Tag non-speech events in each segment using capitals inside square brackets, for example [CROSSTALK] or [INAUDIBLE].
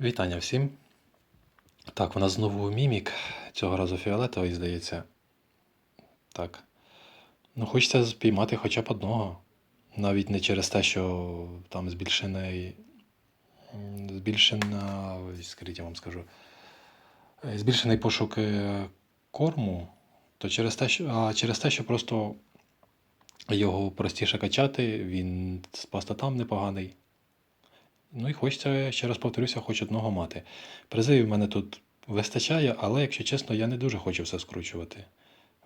Вітання всім. Так, у нас знову мімік. Цього разу фіолетовий, здається. Так. Ну, хочеться спіймати хоча б одного. Навіть не через те, що там збільшений. Збільшена. Скажіть, я вам скажу. Збільшений пошук е, корму, то через те, що, а через те, що просто його простіше качати, він з пастотам непоганий. Ну і хочеться, ще раз повторюся, хоч одного мати. Призивів в мене тут вистачає, але, якщо чесно, я не дуже хочу все скручувати.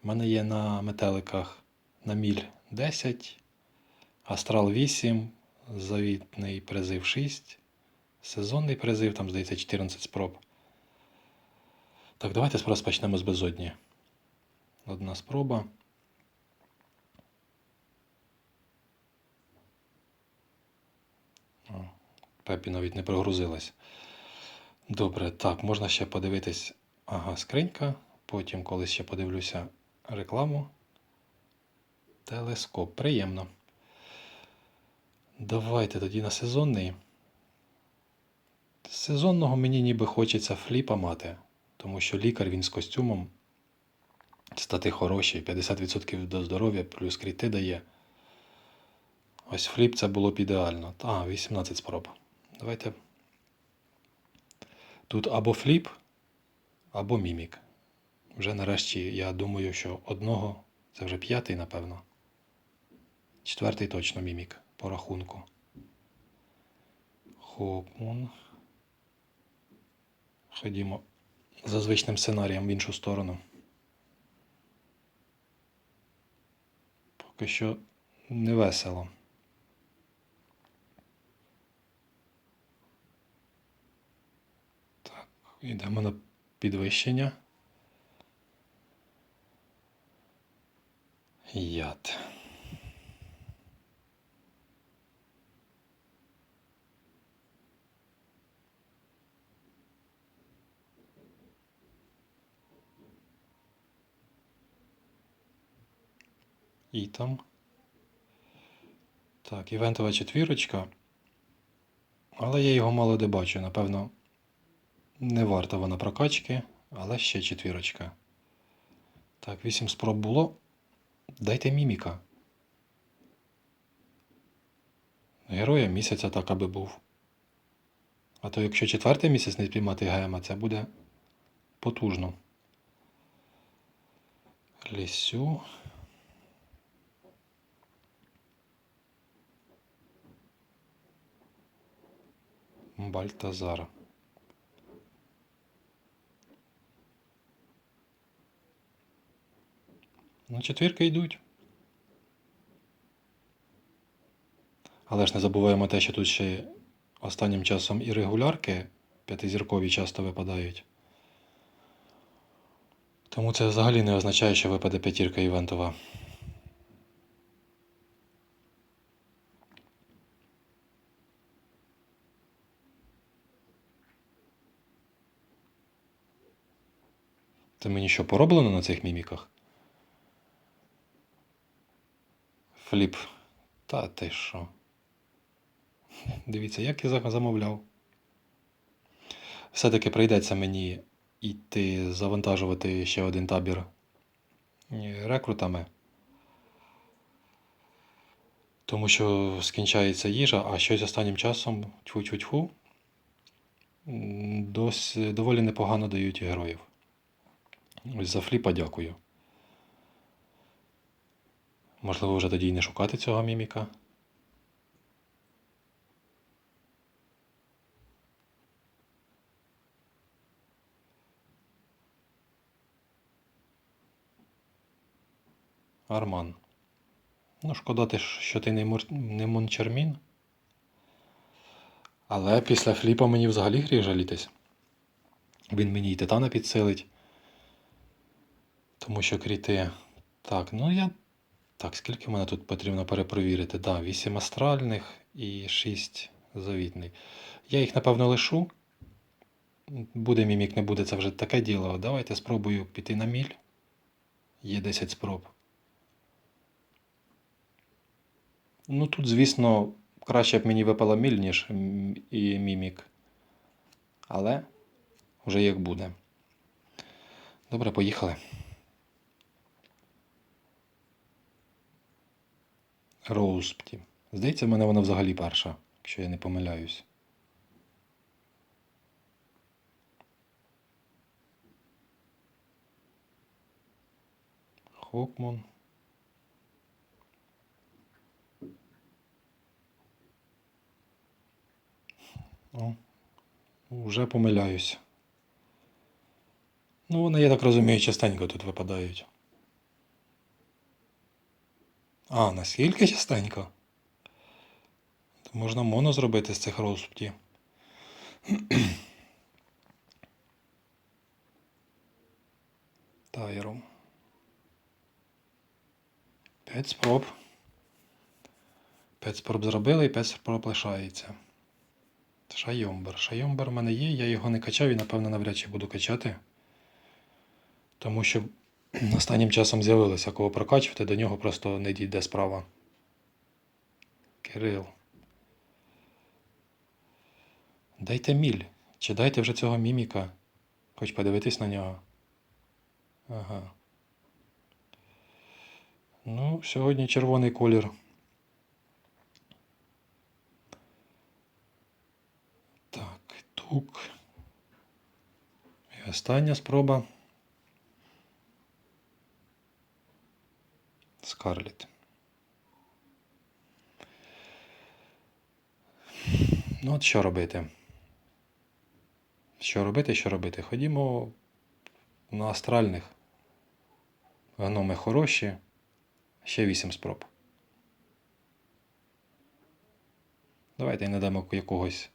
У мене є на метеликах на міль 10, астрал 8, завітний призив 6, сезонний призив, там, здається, 14 спроб. Так, давайте спершу з безодні. Одна спроба. Пепі навіть не прогрузилась. Добре, так, можна ще подивитись. Ага, скринька. Потім, коли ще подивлюся рекламу. Телескоп. Приємно. Давайте тоді на сезонний. Сезонного мені ніби хочеться фліпа мати, тому що лікар він з костюмом. Стати хороші, 50% до здоров'я, плюс кріти дає. Ось фліп це було б ідеально. А, 18 спроб. Давайте. Тут або фліп, або мімік. Вже нарешті я думаю, що одного, це вже п'ятий, напевно. Четвертий точно мімік по рахунку. Хопмун. Ходімо за звичним сценарієм в іншу сторону. Поки що не весело. Так, йдемо на підвищення. Яд. І там. Так, івентова четвірочка. Але я його мало де бачу. Напевно, не варта вона прокачки, але ще четвірочка. Так, 8 спроб було. Дайте міміка. Героя місяця так, аби був. А то якщо четвертий місяць не спіймати гема, це буде потужно. Лісю. Бальтазар. Ну, четвірки йдуть. Але ж не забуваємо те, що тут ще останнім часом і регулярки п'ятизіркові часто випадають. Тому це взагалі не означає, що випаде п'ятірка івентова. Це мені що пороблено на цих міміках? Фліп. Та ти що? Дивіться, як я замовляв. Все-таки прийдеться мені йти завантажувати ще один табір рекрутами. Тому що скінчається їжа, а щось останнім часом тьфу-тьфу-тьфу. м, Дось, доволі непогано дають героїв. За фліпа дякую. Можливо, вже тоді й не шукати цього міміка. Арман. Ну, шкода, ти, що ти не, мур... не Мончермін. Але після фліпа мені взагалі гріх жалітись. Він мені і титана підсилить. Тому що кріти. Так, ну я. Так, скільки в мене тут потрібно перепровірити? Да, 8 астральних і 6 завітний. Я їх, напевно, лишу. Буде мімік, не буде, це вже таке діло. Давайте спробую піти на міль. Є 10 спроб. Ну тут, звісно, краще б мені випала міль, ніж і мімік. але вже як буде. Добре, поїхали. Роузпті. Здається, в мене вона взагалі перша, якщо я не помиляюсь. Хокман. О, вже помиляюсь. Ну, вони, я так розумію, частенько тут випадають. А, наскільки частенько? То можна моно зробити з цих розпті. [CLEARS THROAT] Тайром. П'ять спроб. П'ять спроб зробили і п'ять спроб лишається. Шайомбер. Шайомбер в мене є, я його не качав і, напевно, навряд чи буду качати. Тому що останнім часом з'явилося кого прокачувати, до нього просто не дійде справа. Кирил. Дайте міль. Чи дайте вже цього міміка? Хоч подивитись на нього. Ага. Ну, сьогодні червоний колір. Так, тук. І остання спроба. Скарлет. Ну, от що робити? Що робити, що робити? Ходімо на астральних. Гноми хороші. Ще 8 спроб. Давайте надамо якогось.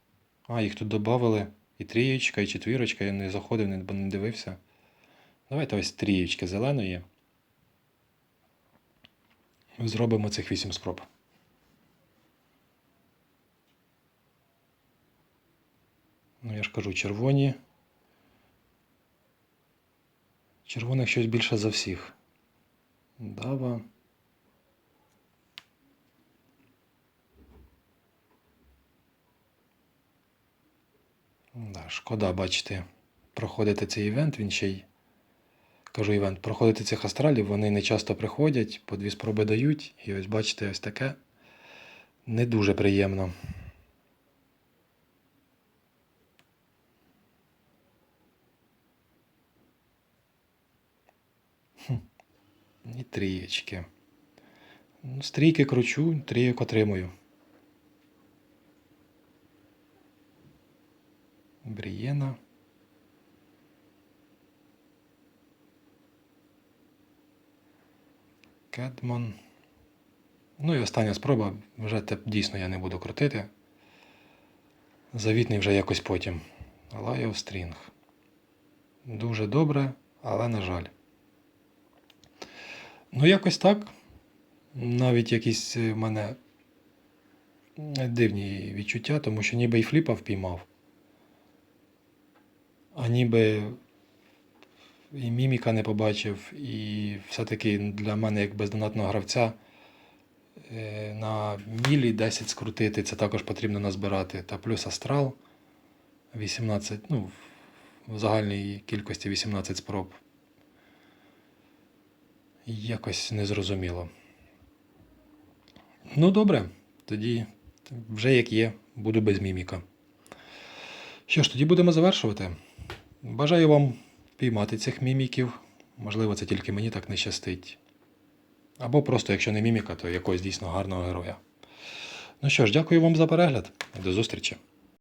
А, їх тут додали. І трієчка, і четвірочка. Я не заходив, не дивився. Давайте ось трієчки зеленої. Зробимо цих 8 спроб. Ну, я ж кажу, червоні. Червоних щось більше за всіх. Дава. Да, шкода, бачите, проходити цей івент, він ще й. Кажу івент, проходити цих астралів, вони не часто приходять, по дві спроби дають, і ось бачите, ось таке не дуже приємно. Хм. І трієчки. Ну, Стрійки кручу, трійок отримую. Брієна. Кедман. Ну і остання спроба. Вже те дійсно я не буду крутити. Завітний вже якось потім. Lion String. Дуже добре, але на жаль. Ну, якось так. Навіть якісь в мене дивні відчуття, тому що ніби і фліпа впіймав. А ніби і міміка не побачив, і все-таки для мене, як бездонатного гравця, е, на мілі 10 скрутити, це також потрібно назбирати. Та плюс астрал 18, ну, в загальній кількості 18 спроб. Якось незрозуміло. Ну, добре, тоді вже як є, буду без міміка. Що ж, тоді будемо завершувати. Бажаю вам піймати цих міміків. Можливо, це тільки мені так не щастить. Або просто, якщо не міміка, то якогось дійсно гарного героя. Ну що ж, дякую вам за перегляд до зустрічі!